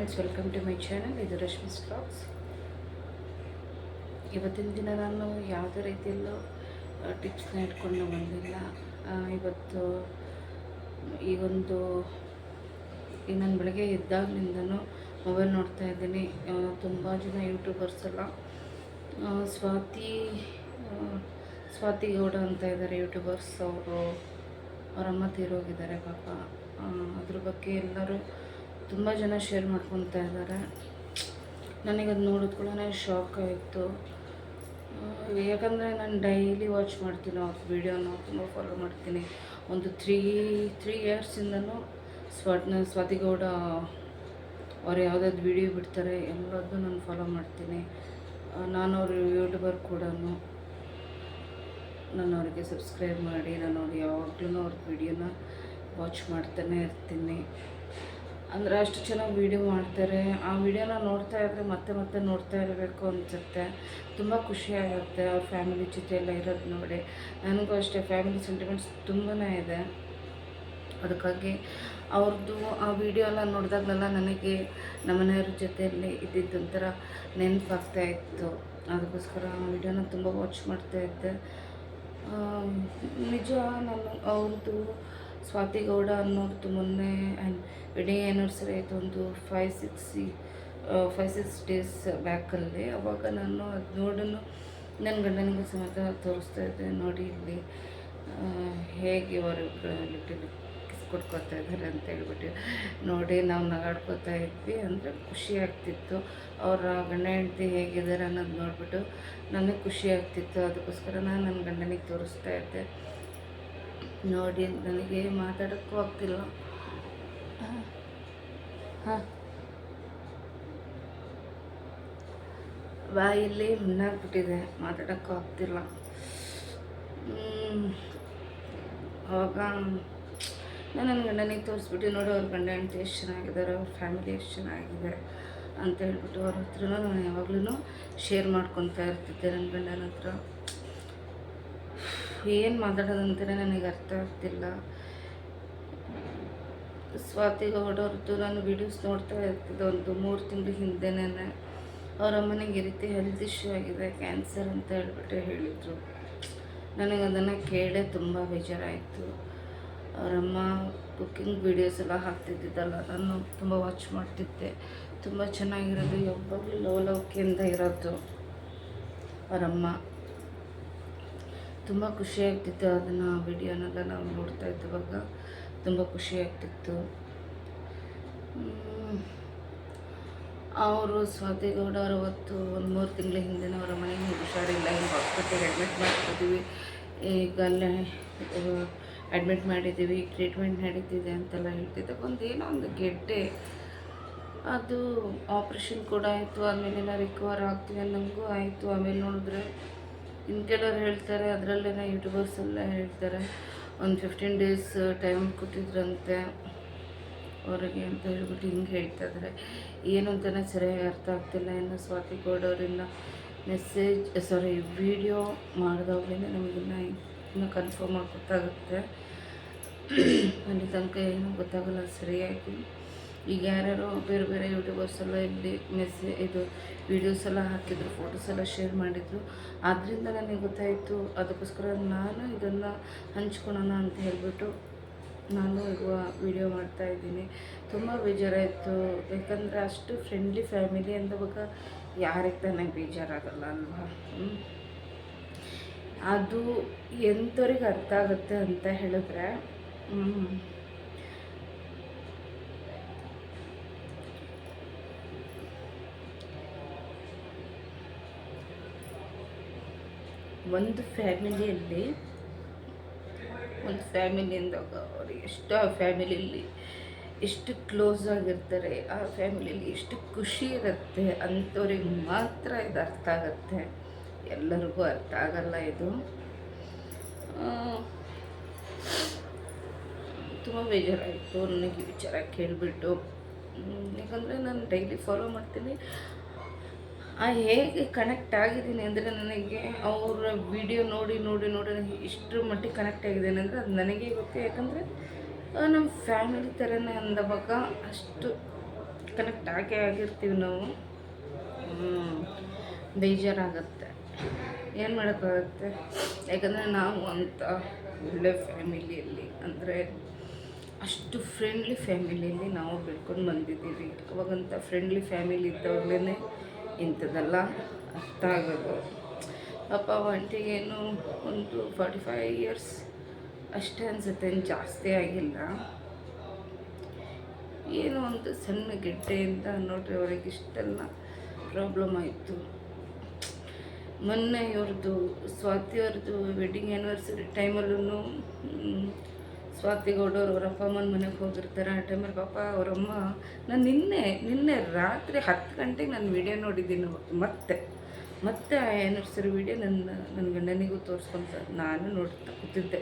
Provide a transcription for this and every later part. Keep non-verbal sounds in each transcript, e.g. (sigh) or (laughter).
Friends welcome to my channel ಇದು Rashmi stocks ಇವತ್ತಿನ ದಿನ ನಾನು ಯಾವುದೇ ರೀತಿಯಲ್ಲೂ ಟಿಪ್ಸ್ನ ಇಟ್ಕೊಂಡು ಬಂದಿಲ್ಲ. ಇವತ್ತು ಈ ಒಂದು ನಾನು ಬೆಳಗ್ಗೆ ಎದ್ದಾಗಲಿಂದನೂ ಮೊಬೈಲ್ ನೋಡ್ತಾ ಇದ್ದೀನಿ. ತುಂಬ ಜನ ಯೂಟ್ಯೂಬರ್ಸ್ ಎಲ್ಲ ಸ್ವಾತಿ ಸ್ವಾತಿ ಗೌಡ ಅಂತ ಇದ್ದಾರೆ ಯೂಟ್ಯೂಬರ್ಸ್ ಅವರು, ಅವರಮ್ಮ ತೀರೋಗಿದ್ದಾರೆ ಪಾಪ. ಅದ್ರ ಬಗ್ಗೆ ಎಲ್ಲರೂ ತುಂಬ ಜನ ಶೇರ್ ಮಾಡ್ಕೊತಾ ಇದ್ದಾರೆ ನನಗದು ನೋಡಿದ ಕೂಡ ಶಾಕ್ ಆಯಿತು ಯಾಕಂದರೆ ನಾನು ಡೈಲಿ ವಾಚ್ ಮಾಡ್ತೀನಿ ಅವ್ರ ವೀಡಿಯೋನ ತುಂಬ ಫಾಲೋ ಮಾಡ್ತೀನಿ. ಒಂದು ತ್ರೀ ತ್ರೀ ಇಯರ್ಸಿಂದನೂ ಸ್ವಾಟ್ನ ಸ್ವಾತಿಗೌಡ ಅವ್ರು ಯಾವುದಾದ್ರು ವೀಡಿಯೋ ಬಿಡ್ತಾರೆ ಎಲ್ಲದನ್ನು ನಾನು ಫಾಲೋ ಮಾಡ್ತೀನಿ. ನಾನು ಅವರು ಯೂಟ್ಯೂಬರ್ ಕೂಡ ನಾನು ಅವರಿಗೆ ಸಬ್ಸ್ಕ್ರೈಬ್ ಮಾಡಿ ನಾನು ಅವ್ರು ಯಾವಾಗಲೂ ಅವ್ರ ವೀಡಿಯೋನ ವಾಚ್ ಮಾಡ್ತಾನೆ ಇರ್ತೀನಿ. ಅಂದರೆ ಅಷ್ಟು ಚೆನ್ನಾಗಿ ವೀಡಿಯೋ ಮಾಡ್ತಾರೆ. ಆ ವಿಡಿಯೋನ ನೋಡ್ತಾ ಇದ್ದರೆ ಮತ್ತೆ ಮತ್ತೆ ನೋಡ್ತಾ ಇರಬೇಕು ಅನಿಸುತ್ತೆ. ತುಂಬ ಖುಷಿಯಾಗುತ್ತೆ ಅವ್ರ ಫ್ಯಾಮಿಲಿ ಜೊತೆ ಎಲ್ಲ ಇರೋದು ನೋಡಿ. ನನಗೂ ಅಷ್ಟೇ ಫ್ಯಾಮಿಲಿ ಸೆಂಟಿಮೆಂಟ್ಸ್ ತುಂಬಾ ಇದೆ. ಅದಕ್ಕಾಗಿ ಅವ್ರದ್ದು ಆ ವಿಡಿಯೋ ಎಲ್ಲ ನೋಡಿದಾಗಲೆಲ್ಲ ನನಗೆ ನಮ್ಮನೆಯವ್ರ ಜೊತೆಯಲ್ಲಿ ಇದ್ದಿದ್ದೊಂಥರ ನೆನಪಾಗ್ತಾ ಇತ್ತು. ಅದಕ್ಕೋಸ್ಕರ ಆ ವಿಡಿಯೋನ ತುಂಬ ವಾಚ್ ಮಾಡ್ತಾ ಇದ್ದೆ. ನಿಜ ನಾನು ಅವ್ರದ್ದು ಸ್ವಾತಿ ಗೌಡ ಅನ್ನೋರ್ದು ಮೊನ್ನೆ ವೆಡ್ಡಿಂಗ್ ಆ್ಯನಿವರ್ಸರಿ ಆಯಿತು ಒಂದು five six five six days ಬ್ಯಾಕಲ್ಲಿ ಅವಾಗ ನಾನು ಅದು ನೋಡೋನು ನನ್ನ ಗಂಡನಿಗೂ ಸಮೇತ ತೋರಿಸ್ತಾ ಇದ್ದೆ, ನೋಡಿ ಇಲ್ಲಿ ಹೇಗೆ ಅವರಿಬ್ಬರು ಲಿಟಲ್ ಕಿಸ್ ಕೊಟ್ಕೊತಾ ಇದ್ದಾರೆ ಅಂತ ಹೇಳ್ಬಿಟ್ಟು. ನೋಡಿ ನಾವು ನಗಾಡ್ಕೊತಾ ಇದ್ವಿ ಅಂದರೆ ಖುಷಿ ಆಗ್ತಿತ್ತು. ಅವರ ಗಂಡ ಹೆಂಡತಿ ಹೇಗಿದ್ದಾರೆ ಅನ್ನೋದು ನೋಡಿಬಿಟ್ಟು ನನಗೆ ಖುಷಿ ಆಗ್ತಿತ್ತು. ಅದಕ್ಕೋಸ್ಕರ ನಾನು ನನ್ನ ಗಂಡನಿಗೆ ತೋರಿಸ್ತಾ ಇದ್ದೆ. ನೋಡಿ, ನನಗೆ ಮಾತಾಡೋಕ್ಕೂ ಆಗ್ತಿಲ್ಲ. ಹಾಂ. ಬಾಯಲ್ಲಿ ಹುಣ್ಣಾಗ್ಬಿಟ್ಟಿದೆ ಮಾತಾಡೋಕ್ಕೂ ಆಗ್ತಿಲ್ಲ. ಅವಾಗ ನಾನು ನನ್ನ ಗಂಡನಿಗೆ ತೋರಿಸ್ಬಿಟ್ಟು, ನೋಡಿ, ಅವ್ರ ಗಂಡ ಹೆಂಡತಿ ಎಷ್ಟು ಚೆನ್ನಾಗಿದ್ದಾರೆ, ಅವ್ರ ಫ್ಯಾಮಿಲಿ ಎಷ್ಟು ಚೆನ್ನಾಗಿದೆ ಅಂತ ಹೇಳ್ಬಿಟ್ಟು ಅವ್ರ ಹತ್ರನೂ ನಾನು ಯಾವಾಗಲೂ ಶೇರ್ ಮಾಡ್ಕೊತಾ ಇರ್ತಿದ್ದೆ ನನ್ನ ಗಂಡನ ಹತ್ರ. ಏನು ಮಾತಾಡೋದಂತಾರೆ ನನಗೆ ಅರ್ಥ ಆಗ್ತಿಲ್ಲ. ಸ್ವಾತಿ ಗೌಡವ್ರದ್ದು ನಾನು ವಿಡಿಯೋಸ್ ನೋಡ್ತಾ ಇರ್ತಿದ್ದೆ ಒಂದು ಮೂರು ತಿಂಗಳ ಹಿಂದೆನೇ ಅವ್ರ ಅಮ್ಮನಿಗೆ ಈ ರೀತಿ ಹೆಲ್ತ್ ಇಶ್ಯೂ ಆಗಿದೆ ಕ್ಯಾನ್ಸರ್ ಅಂತ ಹೇಳ್ಬಿಟ್ಟು ಹೇಳಿದರು. ನನಗೆ ಅದನ್ನು ಕೇಳೇ ತುಂಬ ಬೇಜಾರಾಯಿತು. ಅವರಮ್ಮ ಕುಕ್ಕಿಂಗ್ ವೀಡಿಯೋಸ್ ಎಲ್ಲ ಹಾಕ್ತಿದ್ದಿದ್ದಲ್ಲ ನಾನು ತುಂಬ ವಾಚ್ ಮಾಡ್ತಿದ್ದೆ. ತುಂಬ ಚೆನ್ನಾಗಿರೋದು, ಯಾವಾಗಲೂ ಲವಲವಿಕೆಯಿಂದ ಇರೋದು ಅವರಮ್ಮ ತುಂಬ ಖುಷಿ ಆಗ್ತಿತ್ತು ಅದನ್ನು ವಿಡಿಯೋನೆಲ್ಲ ನಾವು ನೋಡ್ತಾ ಇದ್ದವಾಗ. ತುಂಬ ಖುಷಿ ಆಗ್ತಿತ್ತು. ಅವರು ಸ್ವಾತಿಗೌಡ ಅವರು ಅವತ್ತು ಒಂದು ಮೂರು ತಿಂಗಳ ಹಿಂದೆ ಅವರ ಮನೆಗೆ ಹುಷಾರಿಲ್ಲ, ಹಿಂಗೆ ಹಾಸ್ಪಿಟ್ಲಿಗೆ ಅಡ್ಮಿಟ್ ಮಾಡ್ತಿದ್ದೀವಿ ಈಗ ಅಲ್ಲೇ ಅಡ್ಮಿಟ್ ಮಾಡಿದ್ದೀವಿ ಟ್ರೀಟ್ಮೆಂಟ್ ನಡೀತಿದೆ ಅಂತೆಲ್ಲ ಹೇಳ್ತಿದ್ದೆ. ಒಂದು ಏನೋ ಒಂದು ಗೆಡ್ಡೆ. ಅದು ಆಪ್ರೇಷನ್ ಕೂಡ ಆಯಿತು, ಆಮೇಲೆಲ್ಲ ರಿಕವರ್ ಆಗ್ತೀವಿ ನಮಗೂ ಆಯಿತು. ಆಮೇಲೆ ನೋಡಿದ್ರೆ ಇನ್ನು ಕೆಲವ್ರು ಹೇಳ್ತಾರೆ, ಅದರಲ್ಲೇನೆ ಯೂಟ್ಯೂಬರ್ಸ್ ಎಲ್ಲ ಹೇಳ್ತಾರೆ, ಒಂದು ಫಿಫ್ಟೀನ್ ಡೇಸ್ ಟೈಮ್ ಕೊಟ್ಟಿದ್ರಂತೆ ಅವರಿಗೆ ಅಂತ ಹೇಳ್ಬಿಟ್ಟು ಹಿಂಗೆ ಹೇಳ್ತಾ ಇದ್ದಾರೆ ಏನು ಅಂತಲೇ ಸರಿಯಾಗಿ ಅರ್ಥ ಆಗ್ತಿಲ್ಲ, ಇನ್ನು ಸ್ವಾತಿ ಗೌಡವರಿಂದ ಮೆಸೇಜ್ ಸಾರಿ ವಿಡಿಯೋ ಮಾಡಿದವ್ರೇ ನಮಗಿನ್ನ ಇನ್ನೂ ಕನ್ಫರ್ಮ್ ಆಗಿ ಗೊತ್ತಾಗುತ್ತೆ. (clears throat) ಅಲ್ಲಿ ತನಕ ಏನೂ ಗೊತ್ತಾಗಲ್ಲ, ಸರಿಯಾಗಿ ಈಗ ಯಾರ್ಯಾರೋ ಬೇರೆ ಬೇರೆ ಯೂಟ್ಯೂಬರ್ಸ್ ಎಲ್ಲ ಇಲ್ಲಿ ಮೆಸೇ ಇದು ವೀಡಿಯೋಸ್ ಎಲ್ಲ ಹಾಕಿದ್ರು ಫೋಟೋಸ್ ಎಲ್ಲ ಶೇರ್ ಮಾಡಿದರು. ಆದ್ದರಿಂದ ನನಗೆ ಗೊತ್ತಾಯಿತು, ಅದಕ್ಕೋಸ್ಕರ ನಾನು ಇದನ್ನು ಹಂಚ್ಕೊಳೋಣ ಅಂತ ಹೇಳಿಬಿಟ್ಟು ನಾನು ಈಗ ವಿಡಿಯೋ ಮಾಡ್ತಾ ಇದ್ದೀನಿ. ತುಂಬ ಬೇಜಾರಾಯಿತು, ಯಾಕಂದರೆ ಅಷ್ಟು ಫ್ರೆಂಡ್ಲಿ ಫ್ಯಾಮಿಲಿ ಅಂದಾಗ ಯಾರಿಗೆ ನನಗೆ ಬೇಜಾರಾಗಲ್ಲ ಅಲ್ವಾ? ಅದು ಎಂಥವ್ರಿಗೆ ಅರ್ಥ ಆಗುತ್ತೆ ಅಂತ ಹೇಳಿದ್ರೆ ಒಂದು ಫ್ಯಾಮಿಲಿಯಲ್ಲಿ, ಒಂದು ಫ್ಯಾಮಿಲಿ ಅಂದಾಗ ಅವರು ಎಷ್ಟು ಆ ಫ್ಯಾಮಿಲಿಯಲ್ಲಿ ಎಷ್ಟು ಕ್ಲೋಸ್ ಆಗಿರ್ತಾರೆ, ಆ ಫ್ಯಾಮಿಲಿಯಲ್ಲಿ ಎಷ್ಟು ಖುಷಿ ಇರುತ್ತೆ ಅಂಥವ್ರಿಗೆ ಮಾತ್ರ ಇದು ಅರ್ಥ ಆಗುತ್ತೆ. ಎಲ್ಲರಿಗೂ ಅರ್ಥ ಆಗಲ್ಲ ಇದು. ತುಂಬ ಬೇಜಾರಾಯಿತು. ನನಗೆ ವಿಚಾರ ಕೇಳಿಬಿಟ್ಟು. ಯಾಕಂದರೆ ನಾನು ಡೈಲಿ ಫಾಲೋ ಮಾಡ್ತೀನಿ. ಹೇಗೆ ಕನೆಕ್ಟ್ ಆಗಿದ್ದೀನಿ ಅಂದರೆ ನನಗೆ ಅವರ ವಿಡಿಯೋ ನೋಡಿ ನೋಡಿ ನೋಡಿ ನನಗೆ ಇಷ್ಟರ ಮಟ್ಟಿಗೆ ಕನೆಕ್ಟ್ ಆಗಿದ್ದೇನೆ ಅಂದರೆ ಅದು ನನಗೆ ಗೊತ್ತೇ. ಯಾಕಂದರೆ ನಮ್ಮ ಫ್ಯಾಮಿಲಿ ಥರನೇ ಅಂದವಾಗ ಅಷ್ಟು ಕನೆಕ್ಟ್ ಆಗೇ ಆಗಿರ್ತೀವಿ ನಾವು. ಬೇಜಾರಾಗತ್ತೆ. ಏನು ಮಾಡೋಕ್ಕಾಗತ್ತೆ? ಯಾಕಂದರೆ ನಾವು ಅಂತ ಒಳ್ಳೆ ಫ್ಯಾಮಿಲಿಯಲ್ಲಿ ಅಂದರೆ ಅಷ್ಟು ಫ್ರೆಂಡ್ಲಿ ಫ್ಯಾಮಿಲಿಯಲ್ಲಿ ನಾವು ಬೆಳ್ಕೊಂಡು ಬಂದಿದ್ದೀವಿ. ಅವಾಗಂತ ಫ್ರೆಂಡ್ಲಿ ಫ್ಯಾಮಿಲಿ ಇದ್ದವಾಗಲೇ ಇಂಥದ್ದೆಲ್ಲ ಅರ್ಥ ಆಗೋದು. ಪಾಪ ಒಂಟಿಗೇನು ಒಂದು ಫಾರ್ಟಿ ಫೈವ್ ಇಯರ್ಸ್ ಅಷ್ಟೇ ಅನಿಸುತ್ತೆ ಜಾಸ್ತಿ ಆಗಿಲ್ಲ. ಏನೋ ಒಂದು ಸಣ್ಣ ಗೆಡ್ಡೆಯಿಂದ ನೋಡ್ರಿ ಅವ್ರಿಗೆ ಇಷ್ಟೆಲ್ಲ ಪ್ರಾಬ್ಲಮ್ ಆಯಿತು. ಮೊನ್ನೆ ಇವ್ರದ್ದು ಸ್ವಾತಿ ಅವ್ರದ್ದು ವೆಡ್ಡಿಂಗ್ ಆ್ಯನಿವರ್ಸರಿ ಟೈಮಲ್ಲೂ ಸ್ವಾತಿ ಗೌಡವ್ರು ಅಮ್ಮನ ಮನೆಗೆ ಹೋಗಿರ್ತಾರೆ. ಆ ಟೈಮಲ್ಲಿ ಪಾಪ ಅವರಮ್ಮ ನಾನು ನಿನ್ನೆ ನಿನ್ನೆ ರಾತ್ರಿ ಹತ್ತು ಗಂಟೆಗೆ ನಾನು ವಿಡಿಯೋ ನೋಡಿದ್ದೀನಿ ಮತ್ತೆ ಮತ್ತೆ ಆ ಆ್ಯನಿವರ್ಸರಿ ವಿಡಿಯೋ ನನ್ನ ನನ್ನ ಗಂಡನಿಗೂ ತೋರಿಸ್ಕೊಂತ ನಾನು ನೋಡ್ತಾ ಕೂತಿದ್ದೆ.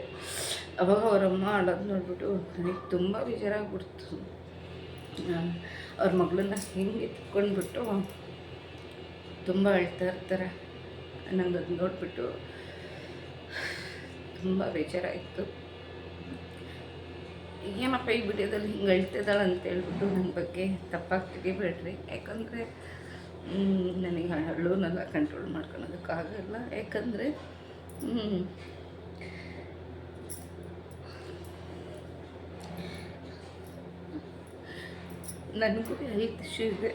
ಅವಾಗ ಅವರಮ್ಮ ಅಳೋದು ನೋಡಿಬಿಟ್ಟು, ನನಗೆ ತುಂಬ ಬೇಜಾರಾಗ್ಬಿಡ್ತು. ಅವ್ರ ಮಗಳನ್ನ ಹಿಂಗೆ ಎತ್ಕೊಂಡ್ಬಿಟ್ಟು ತುಂಬ ಅಳ್ತಾ ಇರ್ತಾರೆ. ನಂಗೆ ಅದು ನೋಡಿಬಿಟ್ಟು ತುಂಬ ಬೇಜಾರಾಯಿತು. ಏನಪ್ಪ ಈ ವಿಡಿಯೋದಲ್ಲಿ ಹಿಂಗೆ ಅಳ್ತಿದ್ದಾಳೆ ಅಂತ ಹೇಳ್ಬಿಟ್ಟು ನನ್ನ ಬಗ್ಗೆ ತಪ್ಪಾಗಿ ತೆಗಿಬೇಡ್ರಿ ಯಾಕಂದರೆ ನನಗೆ ಹಳ್ಳೂನೆಲ್ಲ ಕಂಟ್ರೋಲ್ ಮಾಡ್ಕೊಳೋದಕ್ಕಾಗಲ್ಲ ಯಾಕಂದರೆ ನನಗೂ ಹೆಲ್ತ್ ಇಶ್ಯೂ ಇದೆ.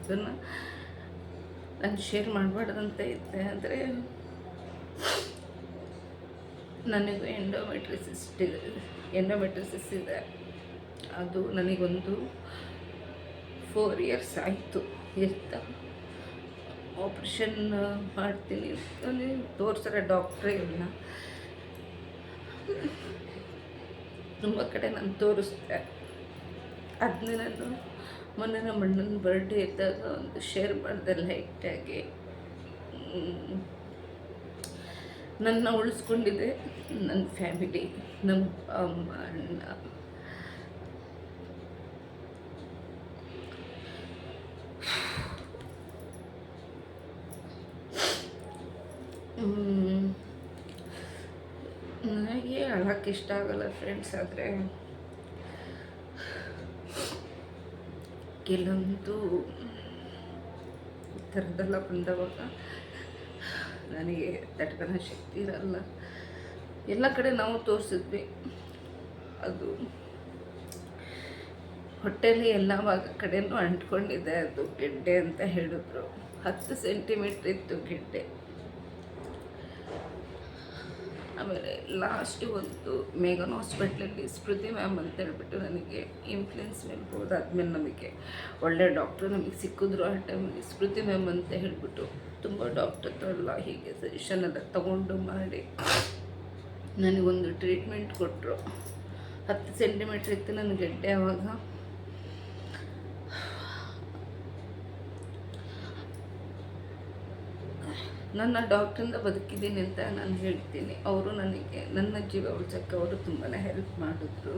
ಅದನ್ನು ನಾನು ಶೇರ್ ಮಾಡಬಾರ್ದಂತ ಇದ್ದೆ. ಆದರೆ ನನಗೂ ಎಂಡೋಮೆಟ್ರಿಸಿಸ್ ಇದೆ. ಎಂಡೋಮೆಟ್ರಿಸಿಸ್ ಇದೆ. ಅದು ನನಗೊಂದು ಫೋರ್ ಇಯರ್ಸ್ ಆಯಿತು. ಇರ್ತಾ. ಆಪ್ರೇಷನ್ ಮಾಡ್ತೀನಿ ಅಲ್ಲಿ ತೋರಿಸ್ರೆ ಡಾಕ್ಟ್ರೇ ಇಲ್ಲ. ತುಂಬ ಕಡೆ ನಾನು ತೋರಿಸ್ದೆ. ಅದನ್ನೇ ನಾನು ಮೊನ್ನೆ ನಮ್ಮ ಅಣ್ಣನ ಬರ್ಡೇ ಇದ್ದಾಗ ಒಂದು ಶೇರ್ ಮಾಡಿದೆ ಲೈಟಾಗಿ. ನನ್ನ ಉಳಿಸ್ಕೊಂಡಿದೆ ನನ್ನ ಫ್ಯಾಮಿಲಿ, ನಮ್ಮ ಅಮ್ಮ ಅಣ್ಣ. ನನಗೆ ಅಳಕ್ಕೆ ಇಷ್ಟ ಆಗಲ್ಲ ಫ್ರೆಂಡ್ಸ್ ಆದರೆ ಕೆಲವೊಂದು ಈ ಥರದ್ದೆಲ್ಲ ಬಂದವಾಗ ನನಗೆ ತಟ್ಕನ ಶಕ್ತಿ ಇರಲ್ಲ. ಎಲ್ಲ ಕಡೆ ನಾವು ತೋರಿಸಿದ್ವಿ. ಅದು ಹೊಟ್ಟೆಲಿ ಎಲ್ಲ ಭಾಗ ಕಡೆನೂ ಅಂಟ್ಕೊಂಡಿದೆ. ಅದು ಗೆಡ್ಡೆ ಅಂತ ಹೇಳಿದ್ರು. ಹತ್ತು ಸೆಂಟಿಮೀಟ್ರ್ ಇತ್ತು ಗೆಡ್ಡೆ. ಆಮೇಲೆ ಲಾಸ್ಟ್ ಒಂದು ಮೇಘನ್ ಹಾಸ್ಪಿಟ್ಲಲ್ಲಿ ಸ್ಮೃತಿ ಮ್ಯಾಮ್ ಅಂತ ಹೇಳ್ಬಿಟ್ಟು ನನಗೆ ಇನ್ಫ್ಲುಯೆನ್ಸ್ ಮೇಲೆ ಹೋದಾದ್ಮೇಲೆ ನಮಗೆ. ಒಳ್ಳೆ ಡಾಕ್ಟ್ರು ನಮಗೆ ಸಿಕ್ಕಿದ್ರು ಆ ಟೈಮಲ್ಲಿ ಸ್ಮೃತಿ ಮ್ಯಾಮ್ ಅಂತ ಹೇಳಿಬಿಟ್ಟು ತುಂಬ ಡಾಕ್ಟರ್ ಹತ್ರ ಎಲ್ಲ ಹೀಗೆ ಸಜೆಷನ್ ಎಲ್ಲ ತಗೊಂಡು ಮಾಡಿ ನನಗೊಂದು ಟ್ರೀಟ್ಮೆಂಟ್ ಕೊಟ್ಟರು ಹತ್ತು ಸೆಂಟಿಮೀಟ್ರ್ ಇತ್ತು ನನ್ನ ಗೆಡ್ಡೆ ಆವಾಗ ನನ್ನ ಡಾಕ್ಟ್ರಿಂದ ಬದುಕಿದ್ದೀನಿ ಅಂತ ನಾನು ಹೇಳ್ತೀನಿ. ಅವರು ನನಗೆ, ನನ್ನ ಜೀವ ಉಳಿಸೋಕ್ಕೆ ಅವರು ತುಂಬಾ ಹೆಲ್ಪ್ ಮಾಡಿದ್ರು.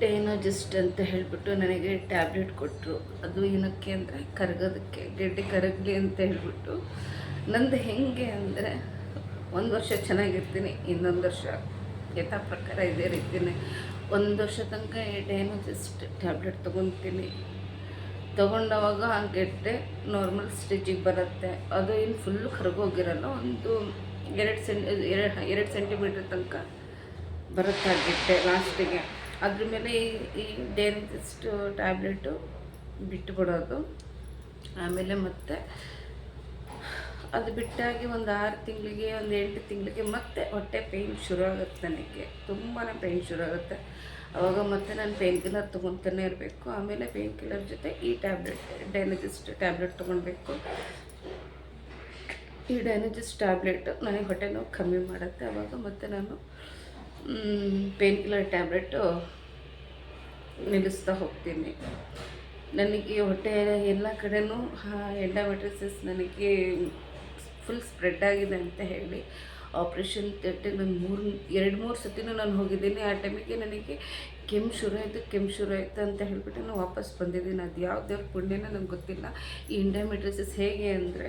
ಡೈನೋಜಿಸ್ಟ್ ಅಂತ ಹೇಳಿಬಿಟ್ಟು ನನಗೆ ಟ್ಯಾಬ್ಲೆಟ್ ಕೊಟ್ಟರು ಅದು ಏನಕ್ಕೆ ಅಂದರೆ ಕರಗೋದಕ್ಕೆ, ಗೆಡ್ಡೆ ಕರಗಲಿ ಅಂತ ಹೇಳಿಬಿಟ್ಟು. ನಂದು ಹೆಂಗೆ ಅಂದರೆ ಒಂದು ವರ್ಷ ಚೆನ್ನಾಗಿರ್ತೀನಿ, ಇನ್ನೊಂದು ವರ್ಷ ಯಥಾ ಪ್ರಕಾರ ಇದೇ ರೀತಿಯೇ ಒಂದು ವರ್ಷ ತನಕ ಡೈನೋಜಿಸ್ಟ್ ಟ್ಯಾಬ್ಲೆಟ್ ತೊಗೊತೀನಿ. ತೊಗೊಂಡವಾಗ ಗೆಡ್ಡೆ ನಾರ್ಮಲ್ ಸ್ಟಿಚಿಗೆ ಬರುತ್ತೆ. ಅದು ಏನು ಫುಲ್ಲು ಕರಗೋಗಿರಲ್ಲ ಒಂದು ಎರಡು ಸೆಂಟ್ ಎರಡು ಎರಡು ಸೆಂಟಿಮೀಟ್ರ್ ತನಕ ಬರುತ್ತೆ ಗೆಡ್ಡೆ ಲಾಸ್ಟಿಗೆ ಅದ್ರ ಮೇಲೆ ಈ ಈ ಡೇಂಜಿಸ್ಟ್ ಟ್ಯಾಬ್ಲೆಟು ಬಿಟ್ಟು ಬಿಡೋದು ಆಮೇಲೆ ಮತ್ತೆ ಅದು ಬಿಟ್ಟಾಗಿ ಒಂದು ಆರು ತಿಂಗಳಿಗೆ, ಒಂದು ಎಂಟು ತಿಂಗಳಿಗೆ ಮತ್ತೆ ಹೊಟ್ಟೆ ಪೇಯ್ನ್ ಶುರು ಆಗುತ್ತೆ ನನಗೆ ತುಂಬಾ ಪೇಯ್ನ್ ಶುರು ಆಗುತ್ತೆ. ಅವಾಗ ಮತ್ತೆ ನಾನು ಪೇನ್ ಕಿಲ್ಲರ್ ತೊಗೊತಾನೆ ಇರಬೇಕು. ಆಮೇಲೆ ಪೇನ್ ಕಿಲ್ಲರ್ ಜೊತೆ ಈ ಟ್ಯಾಬ್ಲೆಟ್ ಡೈನಜಿಸ್ಟ್ ಟ್ಯಾಬ್ಲೆಟ್ ತೊಗೊಳ್ಬೇಕು ಈ ಡೈನಜಿಸ್ಟ್ ಟ್ಯಾಬ್ಲೆಟ್ ನನಗೆ ಹೊಟ್ಟೆ ನೋವು ಕಮ್ಮಿ ಮಾಡುತ್ತೆ. ಆವಾಗ ಮತ್ತೆ ನಾನು ಪೇನ್ ಕಿಲ್ಲರ್ ಟ್ಯಾಬ್ಲೆಟು ನಿಲ್ಲಿಸ್ತಾ ಹೋಗ್ತೀನಿ. ನನಗೆ ಹೊಟ್ಟೆ ಎಲ್ಲ ಕಡೆನೂ ಎಂಡಾಮೆಟ್ರಿಸಿಸ್ ನನಗೆ ಫುಲ್ ಸ್ಪ್ರೆಡ್ ಆಗಿದೆ ಅಂತ ಹೇಳಿ. ಆಪ್ರೇಷನ್ ಥಿಯೇಟರ್ ನಾನು ಮೂರು, ಎರಡು ಮೂರು ಸತಿನೂ ನಾನು ಹೋಗಿದ್ದೀನಿ. ಆ ಟೈಮಿಗೆ ನನಗೆ ಕೆಮ್ಮು ಶುರು ಆಯಿತು, ಕೆಮ್ಮು ಶುರು ಆಯಿತು ಅಂತ ಹೇಳಿಬಿಟ್ಟು ನಾನು ವಾಪಸ್ ಬಂದಿದ್ದೀನಿ. ಅದು ಯಾವ ದೇವ್ರ ಪುಣ್ಯನ ನಂಗೆ ಗೊತ್ತಿಲ್ಲ. ಈ ಇಂಡಾಮೆಟ್ರಿಸಿಸ್ ಹೇಗೆ ಅಂದರೆ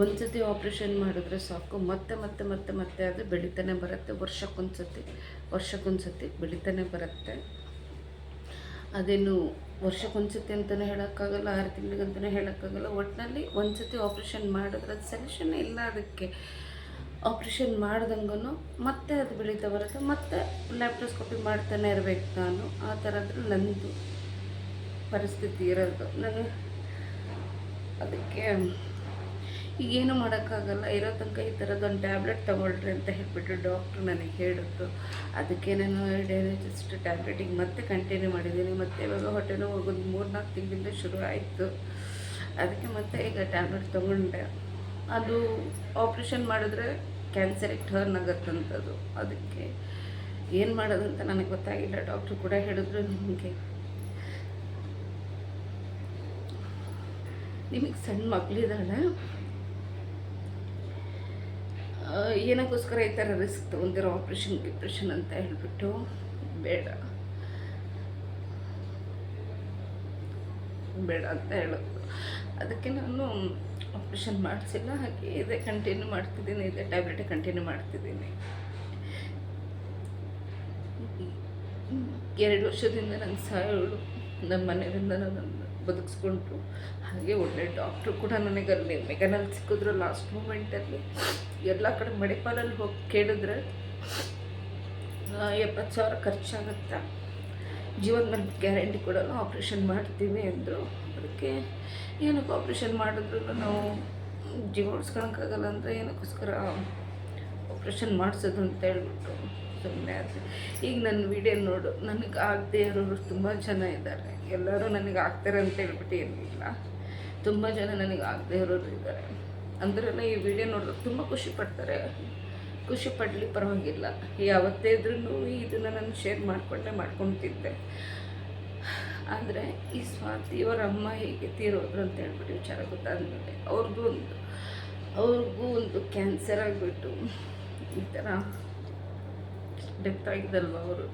ಒಂದು ಸತಿ ಆಪ್ರೇಷನ್ ಮಾಡಿದ್ರೆ ಸಾಕು. ಮತ್ತೆ ಮತ್ತೆ ಮತ್ತೆ ಮತ್ತೆ ಅದು ಬೆಳೀತಾನೆ ಬರುತ್ತೆ. ವರ್ಷಕ್ಕೊಂದು ಸತಿ ವರ್ಷಕ್ಕೊಂದು ಸತಿ ಬೆಳೀತಾನೆ ಬರುತ್ತೆ. ಅದೇನು ವರ್ಷಕ್ಕೊಂದು ಸತಿ ಅಂತಲೇ ಹೇಳೋಕ್ಕಾಗಲ್ಲ, ಆರು ತಿಂಗಳಿಗಂತಲೇ ಹೇಳೋಕ್ಕಾಗಲ್ಲ. ಒಟ್ಟಿನಲ್ಲಿ ಒಂದು ಸತಿ ಆಪ್ರೇಷನ್ ಮಾಡಿದ್ರೆ ಅದು ಸೊಲ್ಯೂಷನ್ ಇಲ್ಲ ಅದಕ್ಕೆ. ಆಪ್ರೇಷನ್ ಮಾಡ್ದಂಗೂ ಮತ್ತೆ ಅದು ಬೆಳೀತಾ ಬರುತ್ತೆ. ಮತ್ತೆ ಲ್ಯಾಪ್ಟೋಸ್ಕೋಪಿ ಮಾಡ್ತಾನೆ ಇರಬೇಕು ನಾನು. ಆ ಥರದ್ದು ನಂದು ಪರಿಸ್ಥಿತಿ ಇರೋದು. ನಾನು ಅದಕ್ಕೆ ಈಗೇನು ಮಾಡೋಕ್ಕಾಗಲ್ಲ. ಇರೋ ತನಕ ಈ ಥರದ್ದು ಒಂದು ಟ್ಯಾಬ್ಲೆಟ್ ತೊಗೊಳ್ರಿ ಅಂತ ಹೇಳಿಬಿಟ್ಟು ಡಾಕ್ಟ್ರು ನನಗೆ ಹೇಳಿದ್ರು. ಅದಕ್ಕೆ ನಾನು ಜಸ್ಟ್ ಟ್ಯಾಬ್ಲೆಟಿಗೆ ಮತ್ತೆ ಕಂಟಿನ್ಯೂ ಮಾಡಿದ್ದೀನಿ. ಮತ್ತೆ ಇವಾಗ ಹೊಟ್ಟೆ ನೋವು ಒಂದು ಮೂರು ನಾಲ್ಕು ತಿಂಗಳಿಂದ ಶುರು ಆಯಿತು. ಅದಕ್ಕೆ ಮತ್ತೆ ಈಗ ಟ್ಯಾಬ್ಲೆಟ್ ತೊಗೊಂಡೆ. ಅದು ಆಪ್ರೇಷನ್ ಮಾಡಿದ್ರೆ ಕ್ಯಾನ್ಸರಿಗೆ ಟರ್ನ್ ಆಗುತ್ತಂಥದ್ದು ಅದಕ್ಕೆ ಏನು ಮಾಡೋದಂತ ನನಗೆ ಗೊತ್ತಾಗಿಲ್ಲ. ಡಾಕ್ಟ್ರು ಕೂಡ ಹೇಳಿದ್ರು ನಿಮಗೆ. ನಿಮಗೆ ಸಣ್ಣ ಮಗಳಿದ್ದಾಳೆ ಏನಕ್ಕೋಸ್ಕರ ಈ ಥರ ರಿಸ್ಕ್ ತೊಗೊಂಡಿರೋ ಆಪ್ರೇಷನ್ ಡಿಪ್ರೆಷನ್ ಅಂತ ಹೇಳಿಬಿಟ್ಟು ಬೇಡ. ಬೇಡ ಅಂತ ಹೇಳೋದು. ಅದಕ್ಕೆ ನಾನು ಆಪ್ರೇಷನ್ ಮಾಡಿಸಿಲ್ಲ, ಹಾಗೆ ಇದೇ ಕಂಟಿನ್ಯೂ ಮಾಡ್ತಿದ್ದೀನಿ, ಇದೇ ಟ್ಯಾಬ್ಲೆಟ್ ಕಂಟಿನ್ಯೂ ಮಾಡ್ತಿದ್ದೀನಿ. ಎರಡು ವರ್ಷದಿಂದ ನನ್ನ ಸಾಯೋಳು, ನಮ್ಮ ಮನೆಯಿಂದ ನನ್ನ ಬದುಕಿಸ್ಕೊಂಡ್ರು. ಹಾಗೆ ಒಳ್ಳೆ ಡಾಕ್ಟ್ರು ಕೂಡ ನನಗೆ ಅಲ್ಲಿ ಮೆಗನಲ್ಲಿ ಸಿಕ್ಕಿದ್ರು ಲಾಸ್ಟ್ ಮೂಮೆಂಟಲ್ಲಿ ಎಲ್ಲ ಕಡೆ ಮಡಿಪಾಲಲ್ಲಿ ಹೋಗಿ ಕೇಳಿದ್ರೆ ಎಪ್ಪತ್ತು ಸಾವಿರ ಖರ್ಚಾಗುತ್ತಾ? ಜೀವನ ಮೇಲೆ ಗ್ಯಾರಂಟಿ ಕೊಡೋಲ್ಲ ಆಪ್ರೇಷನ್ ಮಾಡ್ತೀವಿ ಅಂದರು. ಅದಕ್ಕೆ ಏನಕ್ಕೆ ಆಪ್ರೇಷನ್ ಮಾಡಿದ್ರು ನಾವು ಜೀವ ಉಳಿಸ್ಕೊಳಕ್ಕಾಗಲ್ಲ ಅಂದರೆ ಏನಕ್ಕೋಸ್ಕರ ಆಪ್ರೇಷನ್ ಮಾಡಿಸೋದು ಅಂತ ಹೇಳ್ಬಿಟ್ಟು ಸುಮ್ಮನೆ ಆದರೆ ಈಗ ನನ್ನ ವಿಡಿಯೋ ನೋಡು, ನನಗೆ ಆಗದೆ ಇರೋರು ತುಂಬ ಜನ ಇದ್ದಾರೆ. ಎಲ್ಲರೂ ನನಗೆ ಆಗ್ತಾರೆ ಅಂತ ಹೇಳ್ಬಿಟ್ಟು ಏನಿಲ್ಲ. ತುಂಬ ಜನ ನನಗೆ ಆಗದೆ ಇರೋರು ಇದ್ದಾರೆ. ಅಂದ್ರೆಲ್ಲ ಈ ವಿಡಿಯೋ ನೋಡಿದ್ರೆ ತುಂಬ ಖುಷಿ ಪಡ್ತಾರೆ. ಖುಷಿ ಪಡಲಿ ಪರವಾಗಿಲ್ಲ. ಯಾವತ್ತೇ ಇದ್ರೂ ಇದನ್ನು ನಾನು ಶೇರ್ ಮಾಡಿಕೊಂಡೆ ಮಾಡ್ಕೊತಿದ್ದೆ. ಆದರೆ ಈ ಸ್ವಾತಿ ಅವರ ಅಮ್ಮ ಹೇಗೆ ತೀರೋದ್ರು ಅಂತ ಹೇಳ್ಬಿಟ್ಟು ವಿಚಾರ ಗೊತ್ತಾದ್ಮೇಲೆ ಅವ್ರಿಗೂ ಒಂದು ಅವ್ರಿಗೂ ಒಂದು ಕ್ಯಾನ್ಸರ್ ಆಗಿಬಿಟ್ಟು ಈ ಥರ ಡೆತ್ ಆಗಿದಲ್ವ ಅವರು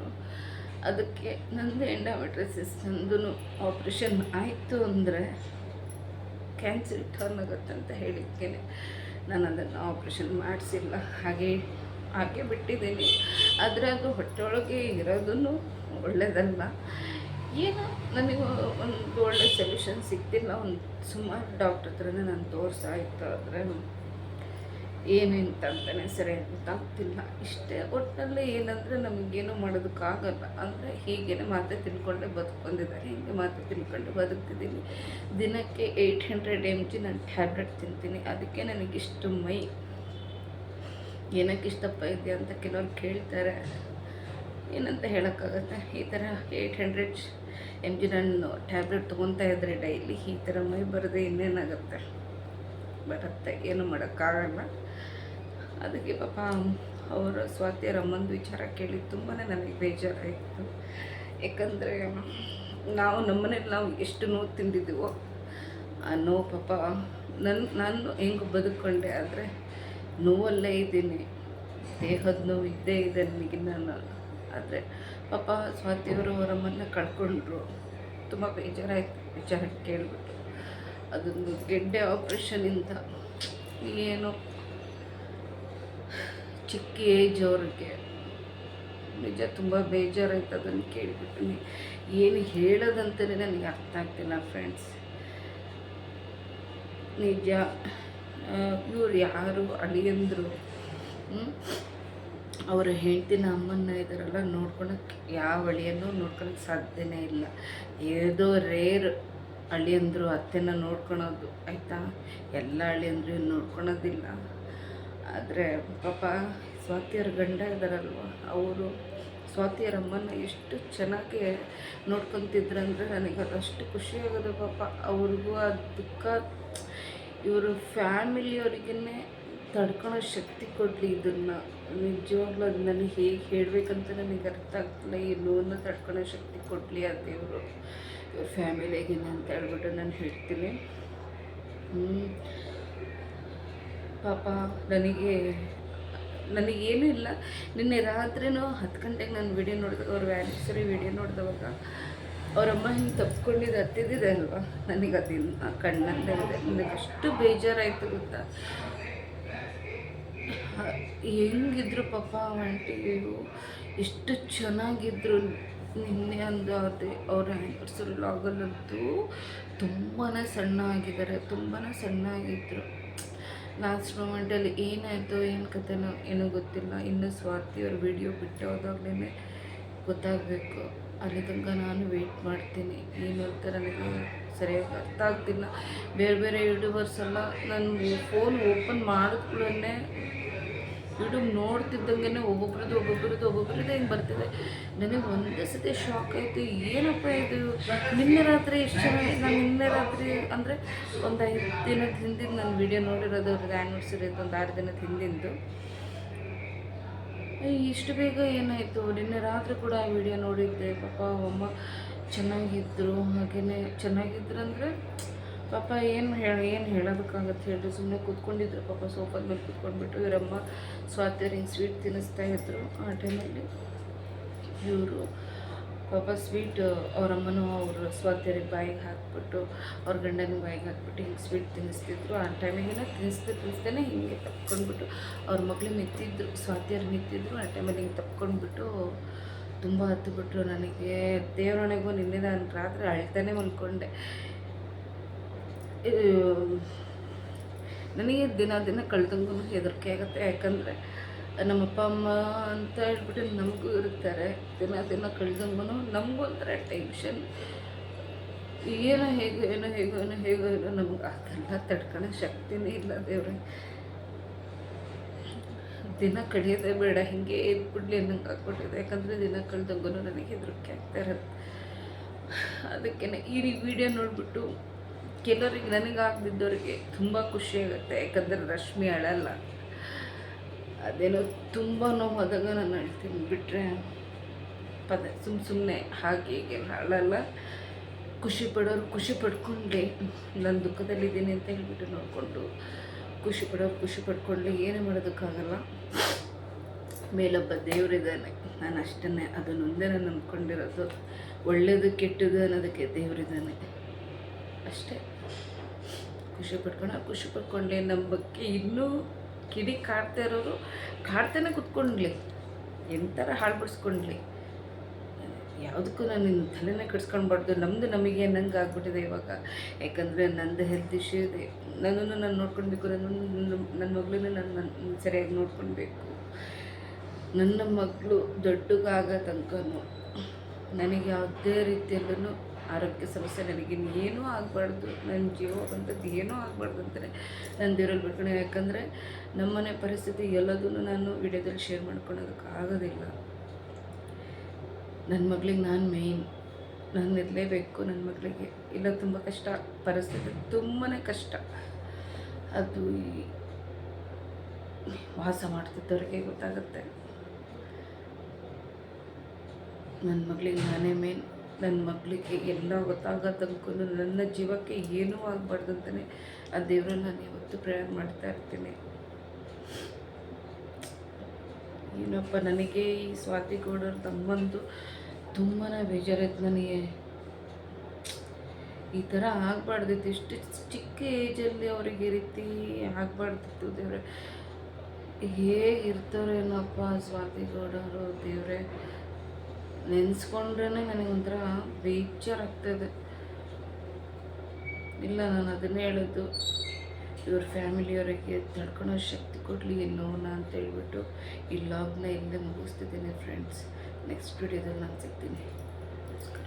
ಅದಕ್ಕೆ ನಂದು ಎಂಡಾಮೆಟ್ರಿಸಿಸ್ ನಂದು ಆಪ್ರೇಷನ್ ಆಯಿತು ಅಂದರೆ ಕ್ಯಾನ್ಸರ್ ಟರ್ನ್ ಆಗುತ್ತೆ ಅಂತ ಹೇಳಿದ್ದೇನೆ ನಾನು ಅದನ್ನು ಆಪ್ರೇಷನ್ ಮಾಡಿಸಿಲ್ಲ. ಹಾಗೆ ಹಾಗೆ ಬಿಟ್ಟಿದ್ದೀನಿ. ಆದರೆ ಅದು ಹೊಟ್ಟೆಯೊಳಗೆ ಇರೋದನ್ನು ಒಳ್ಳೆಯದಲ್ಲ ಏನೋ? ನನಗೆ ಒಂದು ಒಳ್ಳೆ ಸೊಲ್ಯೂಷನ್ ಸಿಗ್ತಿಲ್ಲ. ಒಂದು ಸುಮಾರು ಡಾಕ್ಟ್ರ್ ಹತ್ರನೇ ನಾನು ತೋರಿಸಾಯ್ತು ಆದರೆ ಏನೇಂತ ಸರಿ ಸರಿಯಾಗಿ ಗೊತ್ತಾಗ್ತಿಲ್ಲ ಇಷ್ಟೇ. ಒಟ್ಟಿನಲ್ಲಿ ಏನಂದರೆ ನಮಗೇನು ಮಾಡೋದಕ್ಕಾಗಲ್ಲ. ಅಂದರೆ ಹೀಗೇನೆ ಮಾತೆ ತಿನ್ಕೊಂಡೆ ಬದುಕೊಂಡಿದ್ದಾರೆ ಹೀಗೆ ಮಾತ್ರೆ ತಿಳ್ಕೊಂಡು ಬದುಕ್ತಿದ್ದೀನಿ. ದಿನಕ್ಕೆ ಏಯ್ಟ್ ಹಂಡ್ರೆಡ್ ಎಂ ಜಿ ನಾನು ಟ್ಯಾಬ್ಲೆಟ್ ತಿಂತೀನಿ. ಅದಕ್ಕೆ ನನಗಿಷ್ಟು ಮೈ ಏನಕ್ಕೆ ಇಷ್ಟಪ್ಪ ಇದೆಯಾ ಅಂತ ಕೆಲವ್ರು ಕೇಳ್ತಾರೆ. ಏನಂತ ಹೇಳೋಕ್ಕಾಗತ್ತೆ? ಈ ಥರ ಏಯ್ಟ್ ಹಂಡ್ರೆಡ್ ಎಂ ಜಿ ನಾನು ಟ್ಯಾಬ್ಲೆಟ್ ತೊಗೊತಾ ಇದ್ದರೆ ಡೈಲಿ ಈ ಥರ ಮೈ ಬರದೆ ಇನ್ನೇನಾಗುತ್ತೆ? ಬರುತ್ತೆ. ಏನು ಮಾಡೋಕ್ಕಾಗಲ್ಲ. ಅದಕ್ಕೆ ಪಾಪ ಅವರ ಸ್ವಾತಿಯರ ಅಮ್ಮಂದು ವಿಚಾರ ಕೇಳಿ ತುಂಬಾ ನನಗೆ ಬೇಜಾರಾಯಿತು. ಯಾಕಂದರೆ ನಾವು ನಮ್ಮನೇಲಿ ನಾವು ಎಷ್ಟು ನೋವು ತಿಂದಿದ್ದೀವೋ, ಆ ನೋವು ಪಾಪ ನನ್ನ ನಾನು ಹೆಂಗೆ ಬದುಕೊಂಡೆ, ಆದರೆ ನೋವಲ್ಲೇ ಇದ್ದೀನಿ. ದೇಹದ ನೋವು ಇದ್ದೇ ಇದೆ ನನಗೆ ನಾನು. ಆದರೆ ಪಾಪ ಸ್ವಾತಿಯವರು ಅವರಮ್ಮನ್ನ ಕಳ್ಕೊಂಡ್ರು. ತುಂಬ ಬೇಜಾರಾಯಿತು, ವಿಚಾರ ಕೇಳಿಬಿಟ್ಟು. ಅದೊಂದು ಗೆಡ್ಡೆ ಆಪ್ರೇಷನಿಂದ ಏನು ಚಿಕ್ಕ ಏಜ್ ಅವ್ರಿಗೆ. ನಿಜ ತುಂಬ ಬೇಜಾರಾಯ್ತು ಅದನ್ನು ಕೇಳಿಬಿಟ್ಟು ಏನು ಹೇಳೋದಂತಲೇ ನನಗೆ ಅರ್ಥ ಆಗ್ತಿಲ್ಲ ಫ್ರೆಂಡ್ಸ್ ನಿಜ. ಇವ್ರು ಯಾರು ಅಳಿಯಂದರು? ಅವರ ಹೆಂಡ್ತಿನ ಅಮ್ಮನ್ನ ಇದ್ದಾರಲ್ಲ ನೋಡ್ಕೊಳಕ್ಕೆ ಯಾವ ಅಳಿಯನ್ನು ನೋಡ್ಕೊಳಕ್ಕೆ ಸಾಧ್ಯನೇ ಇಲ್ಲ. ಏದೋ ರೇರ್ ಅಳಿಯಂದರು, ಅತ್ತೆನ ನೋಡ್ಕೊಳೋದು, ಆಯಿತಾ? ಎಲ್ಲ ಅಳಿಯಂದ್ರು ನೋಡ್ಕೊಳೋದಿಲ್ಲ. ಆದರೆ ಪಾಪ ಸ್ವಾತಿಯರ ಗಂಡ ಇದ್ದಾರಲ್ವ ಅವರು ಸ್ವಾತಿಯರ ಅಮ್ಮನ ಎಷ್ಟು ಚೆನ್ನಾಗಿ ನೋಡ್ಕೊತಿದ್ರಂದ್ರೆ ನನಗೆ ಅದಷ್ಟು ಖುಷಿಯಾಗೋದು ಪಾಪ. ಅವ್ರಿಗೂ ಆ ದುಃಖ, ಇವರು ಫ್ಯಾಮಿಲಿಯವ್ರಿಗೇ ತಡ್ಕೊಳ್ಳೋ ಶಕ್ತಿ ಕೊಡಲಿ ಇದನ್ನು. ನಿಜವಾಗ್ಲೂ ಅದು ನನಗೆ ಹೇಗೆ ಹೇಳಬೇಕಂತ ನನಗೆ ಅರ್ಥ ಆಗ್ತಿಲ್ಲ, ಈ ನೋವನ್ನು ತಡ್ಕೊಳ್ಳೋ ಶಕ್ತಿ ಕೊಡಲಿ ಆ ದೇವರು. ಇವ್ರ ಫ್ಯಾಮಿಲಿಗೆ ಅಂತ ಹೇಳ್ಬಿಟ್ಟು ನಾನು ಹೇಳ್ತೀನಿ. ಪಾಪ ನನಗೆ, ನನಗೇನೂ ಇಲ್ಲ. ನಿನ್ನೆ ರಾತ್ರಿನೂ ಹತ್ತು ಗಂಟೆಗೆ ನಾನು ವಿಡಿಯೋ ನೋಡಿದಾಗ ಅವ್ರ ವ್ಯಾನಿಸರಿ ವಿಡಿಯೋ ನೋಡಿದವಾಗ ಅವರಮ್ಮ ಹಿಂಗೆ ತಪ್ಪಿಕೊಂಡಿದ್ದು ಹತ್ತಿದ್ದಿದೆ ಅಲ್ವಾ? ನನಗೆ ಅದು ಕಣ್ಣಲ್ಲೇ ಇದೆ ನನಗೆ ಅಷ್ಟು ಬೇಜಾರಾಯಿತು ಗೊತ್ತಾ? ಹೆಂಗಿದ್ರು ಪಾಪ ಆಂಟಿಯು ಎಷ್ಟು ಚೆನ್ನಾಗಿದ್ರು ನಿನ್ನೆ ಅಂದು ಅದೇ, ಅವ್ರ ಆ್ಯನಿವರ್ಸರಿ ಲಾಗಲ್ಲಂತೂ ತುಂಬಾ ಸಣ್ಣ ಆಗಿದ್ದಾರೆ ತುಂಬಾ ಸಣ್ಣ ಆಗಿದ್ರು ಲಾಸ್ಟ್ ಮೂಮೆಂಟಲ್ಲಿ ಏನಾಯಿತು ಏನು ಕಥೆನೋ ಏನೂ ಗೊತ್ತಿಲ್ಲ. ಇನ್ನು ಸ್ವಾತಿ ಅವ್ರ ವಿಡಿಯೋ ಬಿಟ್ಟು ಹೋದಾಗಲೇ ಗೊತ್ತಾಗಬೇಕು. ಅಲ್ಲಿ ತನಕ ನಾನು ವೆಯ್ಟ್ ಮಾಡ್ತೀನಿ. ಏನು ಅಂತ ನನಗೆ ಸರಿಯಾಗಿ ಅರ್ಥ ಆಗ್ತಿಲ್ಲ. ಬೇರೆ ಬೇರೆ ಯೂಟ್ಯೂಬರ್ಸ್ ಎಲ್ಲ ನನ್ನ ಫೋನ್ ಓಪನ್ ಮಾಡಿದ್ಕೊಳ್ಳೇ ಯೂಟ್ಯೂಬ್ ನೋಡ್ತಿದ್ದಂಗೆ ಒಬ್ಬೊಬ್ರದ್ದು ಒಬ್ಬೊಬ್ರದ್ದು ಒಬ್ಬೊಬ್ರದ್ದು ಹಿಂಗೆ ಬರ್ತಿದೆ. ನನಗೆ ಒಂದೇ ಸತಿ ಶಾಕ್ ಆಯಿತು. ಏನಪ್ಪ ಇದು? ನಿನ್ನೆ ರಾತ್ರಿ ಎಷ್ಟು ಚೆನ್ನಾಗಿ ನಾನು ನಿನ್ನೆ ರಾತ್ರಿ ಅಂದರೆ ಒಂದು ಐದು ದಿನದ ಹಿಂದಿನ ನಾನು ವಿಡಿಯೋ ನೋಡಿರೋದು ಅವ್ರದ್ದು ಆ್ಯನಿವರ್ಸರಿ ಒಂದು ಆರು ದಿನದ ಹಿಂದಿಂದು. ಇಷ್ಟು ಬೇಗ ಏನಾಯಿತು? ನಿನ್ನೆ ರಾತ್ರಿ ಕೂಡ ಆ ವಿಡಿಯೋ ನೋಡಿದ್ದೆ. ಪಾಪ ಅಮ್ಮ ಚೆನ್ನಾಗಿದ್ದರು ಹಾಗೆಯೇ ಚೆನ್ನಾಗಿದ್ದರು ಅಂದರೆ ಪಾಪ ಏನು ಹೇಳಿ ಏನು ಹೇಳೋದಕ್ಕಾಗತ್ತೆ ಹೇಳಿದ್ರು ಸುಮ್ಮನೆ ಕೂತ್ಕೊಂಡಿದ್ರು ಪಾಪ ಸೋಫಾದ ಮೇಲೆ ಕೂತ್ಕೊಂಡ್ಬಿಟ್ಟು ಇವರಮ್ಮ ಸ್ವಾತಿಯವ್ರು ಹಿಂಗೆ ಸ್ವೀಟ್ ತಿನ್ನಿಸ್ತಾ ಇದ್ರು ಆ ಟೈಮಲ್ಲಿ ಇವರು ಪಾಪ ಸ್ವೀಟ್ ಅವರಮ್ಮನೂ ಅವರು ಸ್ವಾತಿಯರಿಗೆ ಬಾಯಿಗೆ ಹಾಕ್ಬಿಟ್ಟು, ಅವ್ರ ಗಂಡನಿಗೆ ಬಾಯಿಗೆ ಹಾಕ್ಬಿಟ್ಟು ಹಿಂಗೆ ಸ್ವೀಟ್ ತಿನ್ನಿಸ್ತಿದ್ರು. ಆ ಟೈಮಿಗೆಲ್ಲ ತಿನ್ನಿಸ್ತಾ ತಿನ್ನಿಸ್ತಾನೆ ಹಿಂಗೆ ತಪ್ಕೊಂಡ್ಬಿಟ್ಟು ಅವ್ರ ಮಗಳು ನಿಂತಿದ್ರು ಸ್ವಾತಿಯರು ನಿಂತಿದ್ರು. ಆ ಟೈಮಲ್ಲಿ ಹಿಂಗೆ ತಪ್ಕೊಂಡ್ಬಿಟ್ಟು ತುಂಬ ಹತ್ತುಬಿಟ್ರು ನನಗೆ. ದೇವರಣೆಗೂ ನಿನ್ನೆ ನಾನು ರಾತ್ರಿ ಅಳ್ತಾನೆ ಮಲ್ಕೊಂಡೆ. ನನಗೆ ದಿನ ದಿನ ಕಳ್ದಂಗೂ ಹೆದರಿಕೆ ಆಗುತ್ತೆ. ಯಾಕಂದರೆ ನಮ್ಮ ಅಪ್ಪ, ಅಮ್ಮ ಅಂತ ಹೇಳ್ಬಿಟ್ಟು ನಮಗೂ ಇರ್ತಾರೆ. ದಿನ ದಿನ ಕಳ್ದಂಗೂ ನಮಗೂ ಒಂಥರ ಟೆನ್ಷನ್ ಏನೋ ಹೇಗೋ ಏನೋ ಹೇಗೋ ಏನೋ ಹೇಗೋ, ಏನೋ ನಮ್ಗೆ ಅದೆಲ್ಲ ತಡ್ಕೊಳ್ಳೋ ಶಕ್ತಿನೇ ಇಲ್ಲ ದೇವ್ರೆ. ದಿನ ಕಳೆಯೋದೇ ಬೇಡ, ಹಿಂಗೆ ಇದ್ಬಿಡ್ಲಿ ಅನ್ನಂಗೆ ಹಾಕ್ಬಿಟ್ಟಿದೆ ಯಾಕಂದರೆ ದಿನ ಕಳ್ದಂಗೂ ನನಗೆ ಹೆದರಿಕೆ ಆಗ್ತಾ ಇರುತ್ತೆ ಅದಕ್ಕೆ ಈ ವಿಡಿಯೋ ನೋಡಿಬಿಟ್ಟು ಕೆಲವರಿಗೆ ನನಗಾಗದಿದ್ದವ್ರಿಗೆ ತುಂಬ ಖುಷಿ ಆಗುತ್ತೆ. ಯಾಕಂದರೆ ರಶ್ಮಿ ಅಳಲ್ಲ. ಅದೇನೋ ತುಂಬ ನೋವಾದಾಗ ನಾನು ಅಳ್ತೀನಿ ಬಿಟ್ಟರೆ ಪದ ಸುಮ್ಮ ಸುಮ್ಮನೆ ಹಾಗೆ ಹೀಗೆಲ್ಲ ಅಳಲ್ಲ. ಖುಷಿ ಪಡೋರು ಖುಷಿ ಪಡ್ಕೊಂಡೆ. ನಾನು ದುಃಖದಲ್ಲಿದ್ದೀನಿ ಅಂತ ಹೇಳ್ಬಿಟ್ಟು ನೋಡಿಕೊಂಡು ಖುಷಿ ಪಡೋರು ಖುಷಿ ಪಡ್ಕೊಂಡು. ಏನೂ ಮಾಡೋದಕ್ಕಾಗಲ್ಲ. ಮೇಲೊಬ್ಬ ದೇವರಿದ್ದಾನೆ. ನಾನು ಅಷ್ಟನ್ನೇ ಅದನ್ನೊಂದೇ ನಾನು ನಂಬ್ಕೊಂಡಿರೋದು. ಒಳ್ಳೆಯದು ಕೆಟ್ಟದ್ದು ಅನ್ನೋದಕ್ಕೆ ದೇವರಿದ್ದಾನೆ. ಅಷ್ಟೇ. ಖುಷಿ ಪಡ್ಕೊಂಡು ಖುಷಿ ಪಡ್ಕೊಂಡೆ ನಮ್ಮ ಬಗ್ಗೆ ಇನ್ನೂ ಕಿಡಿ ಕಾಡ್ತಾ ಇರೋರು ಕಾಡ್ತಾನೆ ಕುತ್ಕೊಂಡ್ಲಿ. ಎಂಥರ ಹಾಳು ಬಿಡಿಸ್ಕೊಂಡ್ಲಿ. ಯಾವುದಕ್ಕೂ ನಾನು ನಿನ್ನ ತಲೆನೇ ಕೆಡ್ಸ್ಕೊಳ್ಬಾರ್ದು. ನಮ್ಮದು ನಮಗೆ ನಂಗೆ ಆಗ್ಬಿಟ್ಟಿದೆ ಇವಾಗ. ಯಾಕಂದರೆ ನಂದು ಹೆಲ್ತ್ ಇಶ್ಯೂ ಇದೆ. ನನ್ನನ್ನು ನಾನು ನೋಡ್ಕೊಳ್ಬೇಕು. ನನ್ನ ನನ್ನ ಮಗಳನ್ನ ನಾನು ಸರಿಯಾಗಿ ನೋಡ್ಕೊಳ್ಬೇಕು. ನನ್ನ ಮಗಳು ದೊಡ್ಡಗಾಗ ತನಕ ನನಗೆ ಯಾವುದೇ ರೀತಿಯಲ್ಲೂ ಆರೋಗ್ಯ ಸಮಸ್ಯೆ ನನಗಿನ್ನು ಏನೂ ಆಗಬಾರ್ದು. ನನ್ನ ಜೀವ ಬಂದದ್ದು ಏನೂ ಆಗಬಾರ್ದು ಅಂತಲೇ ನನ್ನ ದೇವರಲ್ಲಿ ಬಿಡ್ಕೊಂಡು ಯಾಕಂದರೆ ನಮ್ಮನೆ ಪರಿಸ್ಥಿತಿ ಎಲ್ಲದನ್ನು ನಾನು ವಿಡಿಯೋದಲ್ಲಿ ಶೇರ್ ಮಾಡ್ಕೊಳೋದಕ್ಕೆ ಆಗೋದಿಲ್ಲ. ನನ್ನ ಮಗಳಿಗೆ ನಾನು ಮೇಯ್ನ್ ನಾನು ಇರಲೇಬೇಕು ನನ್ನ ಮಗಳಿಗೆ. ಇಲ್ಲ, ತುಂಬ ಕಷ್ಟ. ಪರಿಸ್ಥಿತಿ ತುಂಬಾ ಕಷ್ಟ. ಅದು ಈ ವಾಸ ಮಾಡ್ತಿದ್ದವ್ರಿಗೆ ಗೊತ್ತಾಗುತ್ತೆ. ನನ್ನ ಮಗಳಿಗೆ ನಾನೇ ಮೇನ್ ನನ್ನ ಮಗಳಿಗೆ ಎಲ್ಲ ಗೊತ್ತಾಗೋ ತನಕ ನನ್ನ ಜೀವಕ್ಕೆ ಏನೂ ಆಗಬಾರ್ದು ಅಂತಲೇ ಆ ದೇವ್ರನ್ನ ನಾನು ಯಾವತ್ತೂ ಪ್ರೇಯರ್ ಮಾಡ್ತಾ ಇರ್ತೀನಿ. ಏನಪ್ಪ, ನನಗೆ ಈ ಸ್ವಾತಿ ಗೌಡರು ತಮ್ಮಂದು ತುಂಬಾ ಬೇಜಾರಾಯ್ತು ನನಗೆ. ಈ ಥರ ಆಗಬಾರ್ದಿತ್ತು, ಇಷ್ಟು ಚಿಕ್ಕ ಏಜಲ್ಲಿ ಅವರಿಗೆ ರೀತಿ ಆಗಬಾರ್ದಿತ್ತು ದೇವ್ರೆ. ಹೇಗಿರ್ತಾರೇನಪ್ಪ ಸ್ವಾತಿ ಗೌಡರು ದೇವ್ರೆ. ನೆನೆಸ್ಕೊಂಡ್ರೇ ನನಗೊಂಥರ ಬೇಜಾರಾಗ್ತದೆ. ಇಲ್ಲ, ನಾನು ಅದನ್ನೇ ಹೇಳೋದು. ಇವ್ರ ಫ್ಯಾಮಿಲಿಯವರಿಗೆ ತಡ್ಕೊಳೋ ಶಕ್ತಿ ಕೊಡಲಿ ಎಲ್ಲೋನ ಅಂತ ಹೇಳ್ಬಿಟ್ಟು ಈ ಲಾಗ್ನ ಇಲ್ಲೇ ಮುಗಿಸ್ತಿದ್ದೀನಿ ಫ್ರೆಂಡ್ಸ್ ನೆಕ್ಸ್ಟ್ ವಿಡಿಯೋದಲ್ಲಿ ನಾನು ಸಿಗ್ತೀನಿ. ನಮಸ್ಕಾರ.